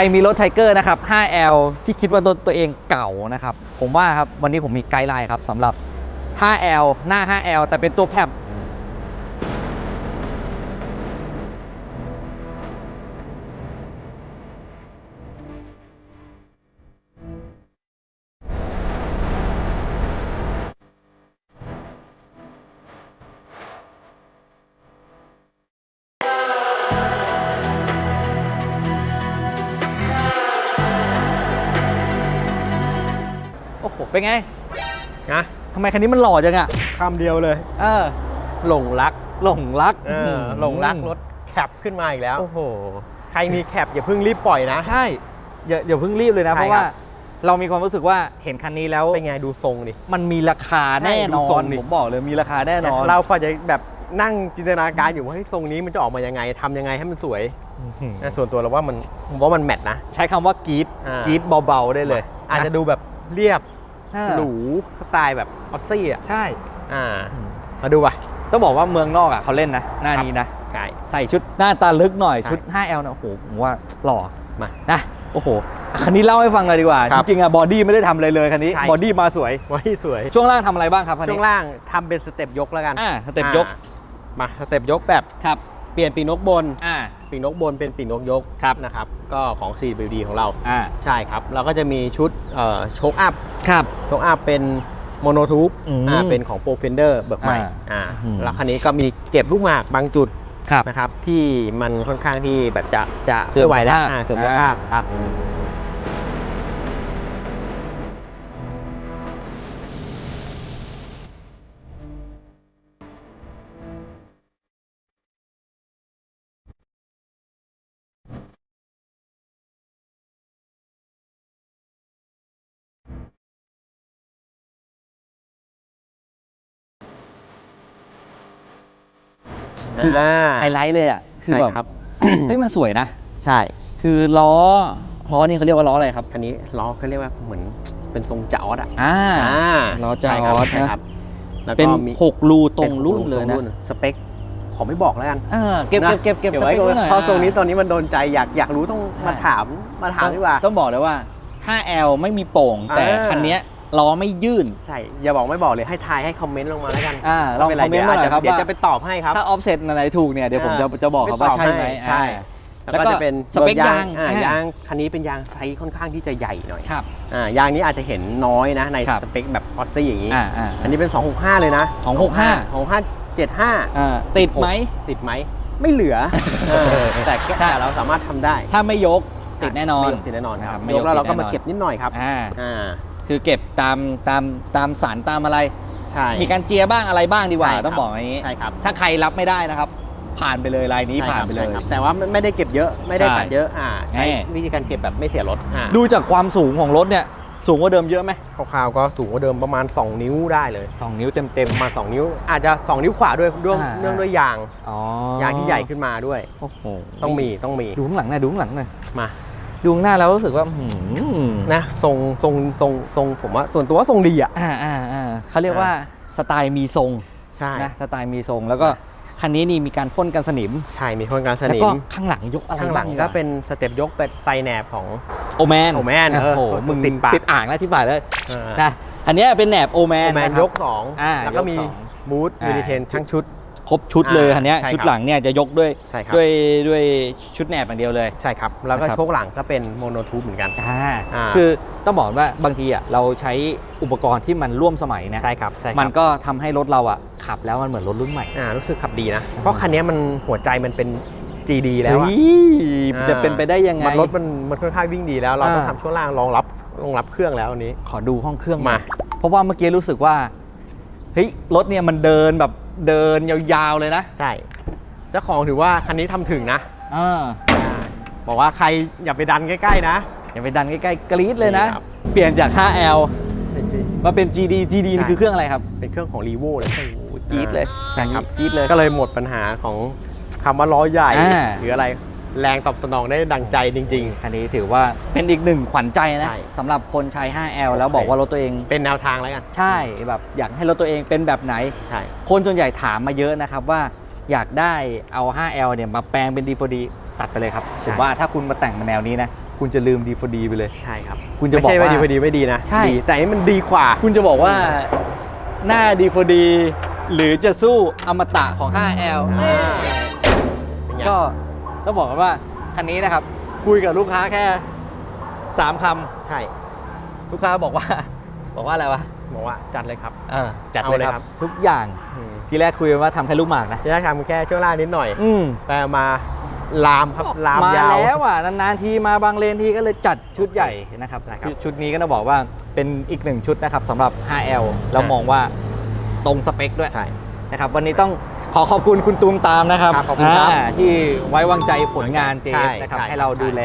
รมีรถไทเกอร์นะครับ 5L ที่คิดว่ารถตัวเองเก่านะครับ ผมว่าครับวันนี้ผมมีไกด์ไลน์ครับสำหรับ 5L หน้า 5L แต่เป็นตัวแพบ เป็นไงนะทำไมคันนี้มันหล่อจังอะคำเดียวเลย เออ หลงรักหลงรักเออหลงรักรถแคปขึ้นมาอีกแล้ว โอ้โห ใครมีแคปอย่าเพิ่งรีบปล่อยนะ ใช่อย่าอย่าเพิ่งรีบเลยนะ ใช่เพราะว่าครับ เรามีความรู้สึกว่าเห็นคันนี้แล้ว เป็นไงดูทรงดิ มันมีราคาแน่นใช่ดูอทรนงดิ ผมบอกเลยมีราคาแน่นอนเราฝ่าจะแบบนั่งจินตนาการอยู่ว่าเฮ้ยทรงนี้มันจะออกมายังไงทำยังไงให้มันสวยอื้อหือนะส่วนตัวเราว่ามันผมว่ามันแมทนะ ใช้คำว่ากรีดอ่า กรีดเบาๆได้เลยอาจจะดูแบบเรียบอ่า หรูสไตล์แบบออสซี่อะใช่อ่ามาดูป่ะต้องบอกว่าเมืองนอกอะเขาเล่นนะ หน้านี้นะไก่ใส่ชุดหน้าตาลึกหน่อยใช่ชุด 5L นะโอ้โหผมว่าหล่อมานะโอ้โหคันนี้เล่าให้ฟังเลยดีกว่าคจรับริงๆอะบอดี้ไม่ได้ทำอะไรเลยคันนี้ใช่บอดี้มาสวยไว้สวย ช่วงล่างทำอะไรบ้างครับคันช่นี้วงล่างทำเป็นสเต็ปยกแล้วกันอ่าสเต็ปยกอ่ามาสเต็ปยกแบบครับเปลี่ยนปีกนกบนอ่า ปีกนกบนเป็นปีกนกยกครับนะครับ ก็ของ 4BD ของเรา อ่า ใช่ครับแล้วก็จะมีชุดเอ่อโชคอัพครับ โชคอัพเป็นโมโนทูบอืมอ่าเป็นของโปรเฟนเดอร์เบิกใหม่อ่าอ่าอืม แล้วคันนี้ก็มีเก็บลูกหมากบางจุดครับ นะครับ ที่มันค่อนข้างที่แบบจะจะเสื่อมไม่ไหวแล้วสภาพ อ่าเสื่อมสภาพครับ อ่าไฮไลท์เลยอะคือใช่แบบครับ เฮ้ยมันสวยนะ ใช่ คือล้อล้อนี่เขาเรียกว่าล้ออะไรครับ คันนี้ล้อเขาเรียกว่าเหมือนเป็นทรงจอดอะอ่าอ่าล้อจอใช่ครับดใช่นะ ครับแล้วเป็นก็มี6รูตรงป็รุ่นเลยตนะรุ่สเปคขอไม่บอกแล้วกัน เออเก็บนะ เก็บเก็บเก็บไว้สปคก่อนหน่อยเพราะทรงนี้ตอนนี้มันโดนใจอยากอยากรู้ต้องมาใช่ถามมาถามดีกว่า ต้องบอกเลยว่า 5L ไม่มีโป่ง แต่อ่า คันเนี้ย ล้อไม่ยื่น ใช่ อย่าบอกไม่บอกเลยให้ทายให้คอมเมนต์ลงมาแล้วกันอ่าลองไป็คอมเมนต์มาหน่อยครับเดี๋ยวว่าจะไปตอบให้ครับ ถ้าออฟเซ็ตไหนถูกเนี่ยเดี๋ยวผมจะอ่าจะบอกครับว่าใช่ไหมปตอบใช่อ่าแล้วก็จะเป็นสเปคบิร์ยางอ่าอ่ายยางคันนี้เป็นยางไซส์ค่อนข้างที่จะใหญ่หน่อยครับอ่ายางนี้อาจจะเห็นน้อยนะในครับสเปคแบบออสซี่อย่างนี้อ่าอ่าอันนี้เป็น 265 เลยนะ 265 265 75อ่าติดไหมติดไหมไม่เหลือเออแต่แค่แต่เราสามารถทำได้ ถ้าไม่ยกติดแน่นอนไม่ยกติดแน่นอนครับไม่ยกแล้วเราก็ติดมาแน่นอนเก็บนิดหน่อยครับอ่าอ่า คือเก็บตามตามตามสารตามอะไร ใช่ มีการเจียบ้างอะไรบ้างดีกว่า ใช่ครับต้องบอกอย่างนี้ ใช่ครับ ถ้าใครรับไม่ได้นะครับ ผ่านไปเลยลายนี้ใช่ผ่านครับไปเลย ใช่ครับแต่ว่าไม่ไม่ได้เก็บเยอะไม่ได้ใช่ตัดเยอะอ่าใช้แน่ วิธีการเก็บแบบไม่เสียรถอ่าดูจากความสูงของรถเนี่ย สูงกว่าเดิมเยอะไหมคร่าวๆก็สูงกว่าเดิมประมาณ 2 นิ้วได้เลยสองนิ้วเต็มเต็ม ประมาณ2นิ้ว อาจจะ 2 นิ้วขวาด้วยด้วยอ่า เนื่องด้วยยางๆอ๋อยางที่ใหญ่ขึ้นมาด้วย โอ้โหต้องมีต้องมีดูข้างหลังหน่อยดูข้างหลังหน่อยมา ดูข้างหน้าแล้วรู้สึกว่าหืมนะทรงทรงทรงทรงผมว่า ส่วนตัวว่าทรงดีอะ อ่าอ่าอ่าเขาเรียกว่าสไตล์มีทรงใช่นะสไตล์มีทรงแล้วก็คันนี้นี่มีการพ่นกันสนิม ใช่มีคนการสแล้วนิก็มข้างหลังยกอะไรข้างหลังบ้ก็ดีวะเป็นสเต็ปยกเป็นไซแนบของโอแมนโอแมนเออโอ้โหมึงติดปากติดอ่างแล้วที่ปากเลยเออนะอันเนี้ยเป็นแหนบโอแมนโอแมนนะครับยกอ่า2แล้วก็มียกสองบูธอ่ายูนิเทนช่างชุด ครบชุดเลยอ่าคันเนี้ยใช่ครับชุดหลังเนี่ยจะยกด้วยใช่ครับด้วยด้วยชุดแหนบอย่างเดียวเลยใช่ครับแล้วก็นะครับโชคหลังก็เป็นโมโนทูบเหมือนกันอ่าอ่าคือต้องบอกว่าบางทีอะเราใช้อุปกรณ์ที่มันร่วมสมัยเนี่ยใช่ครับใช่ครับมันก็ทำให้รถเราอะขับแล้วมันเหมือนรถรุ่นใหม่อ่ารู้สึกขับดีนะ เพราะคันนี้มันหัวใจมันเป็น GD แล้วอะเฮ้ยจะเป็นไปได้ยังไงมันรถมันมันค่อนข้างวิ่งดีแล้ว เราต้องอ่าทำช่วงล่างรองรับรองรับเครื่องแล้วอันนี้ ขอดูห้องเครื่องหน่อยมา เพราะว่าเมื่อกี้รู้สึกว่าเฮ้ยรถเนี่ยมันเดินแบบ เดินยาวๆเลยนะใช่ เจ้าของถือว่าคันนี้ทำถึงนะอ่าบอกว่าใครอย่าไปดันใกล้ๆนะ อย่าไปดันใกล้ๆกรี๊ดเลยนะ นี่ครับ เปลี่ยนจาก 5L จริงมาเป็น GD GD นี่ใช่คือเครื่องอะไรครับๆเป็นเครื่องของรีโวเลยโอ้โหกรี๊ดเลยใช่ครับ กรี๊ดเลย ก็เลยหมดปัญหาของคำว่าล้อใหญ่ อ่า หรืออะไร แรงตอบสนองได้ดังใจจริงคันนี้ถือว่าเป็นอีกหนึ่งขวัญใจนะใช่ สำหรับคนใช้ 5L แล้วโอเคบอกว่ารถตัวเองๆเป็นแนวทางแล้วกันใช่แบบอยากให้รถตัวเองเป็นแบบไหน ใช่ คนส่วนใหญ่ถามมาเยอะนะครับว่าอยากได้เอา 5L เนี่ยมาแปลงเป็น D4D ตัดไปเลยครับผมว่าถ้าคุณมาแต่งมาแนวนี้นะ คุณจะลืมดีฟดีไปเลย ใช่ครับคุณจะไม่บอกใช่ว่าว่าดีพอดีไม่ดีนะใช่ ดีแต่อันนี้มันดีกว่า คุณจะบอกว่าหน้าดีฟดีหรือจะสู้อมตะของ 5L อ่า เป็นไง ก็ ต้องบอกกันว่าคันนี้นะครับ คุยกับลูกค้าแค่3คำใช่ลูกค้าบอกว่า บอกว่าอะไรวะบอกว่าจัดเลยครับ เออจัดเอาเลยเลยคครัรับ บ ทุกอย่างอืมทีแรกคุยกันว่าทำแค่ลูกหมากนะ จะได้ทำแค่ช่วงล่างนิดหน่อย อืมแต่มาลามครับลามมายาว แล้วอะนานๆทีมาบางเลนทีก็เลยจัดชุดใหญ่นะครับนะครับ ชุดนี้ก็ต้องบอกว่าเป็นอีกหนึ่งชุดนะครับสำหรับ 5L แล้วมองว่าตรงสเปคด้วย ใช่ นะครับวันนี้ต้อง ขอขอบคุณคุณตูมตามนะครับครับขอบคุณครับาที่ไว้วางใจผลงานเจใช่ฟนะครับใช่ให้เราดูแล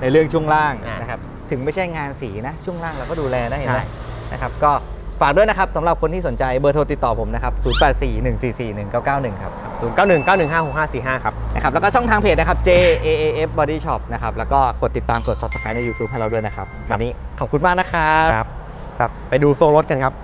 ในเรื่องช่วงล่างอ่านนะครับถึงไม่ใช่งานสีนะช่วงล่างเราก็ดูแลนะเห็นไหมใช่ นะครับก็ฝากด้วยนะครับสำหรับคนที่สนใจเบอร์โทรติดต่อผมนะครับ 0841441991 ครับศูนย์เก้าหนึ่งเก้าหนึ่งห้าหกห้าสี่ห้าครับ นะครับแล้วก็ช่องทางเพจนะครับ J A A F Body Shop นะครับแล้วก็กดติดตามกด subscribe ใน YouTube ให้เราด้วยนะครับวันนี้ขอบคุณมากนะครับ ครับครับไปดูโซลรถกันครับ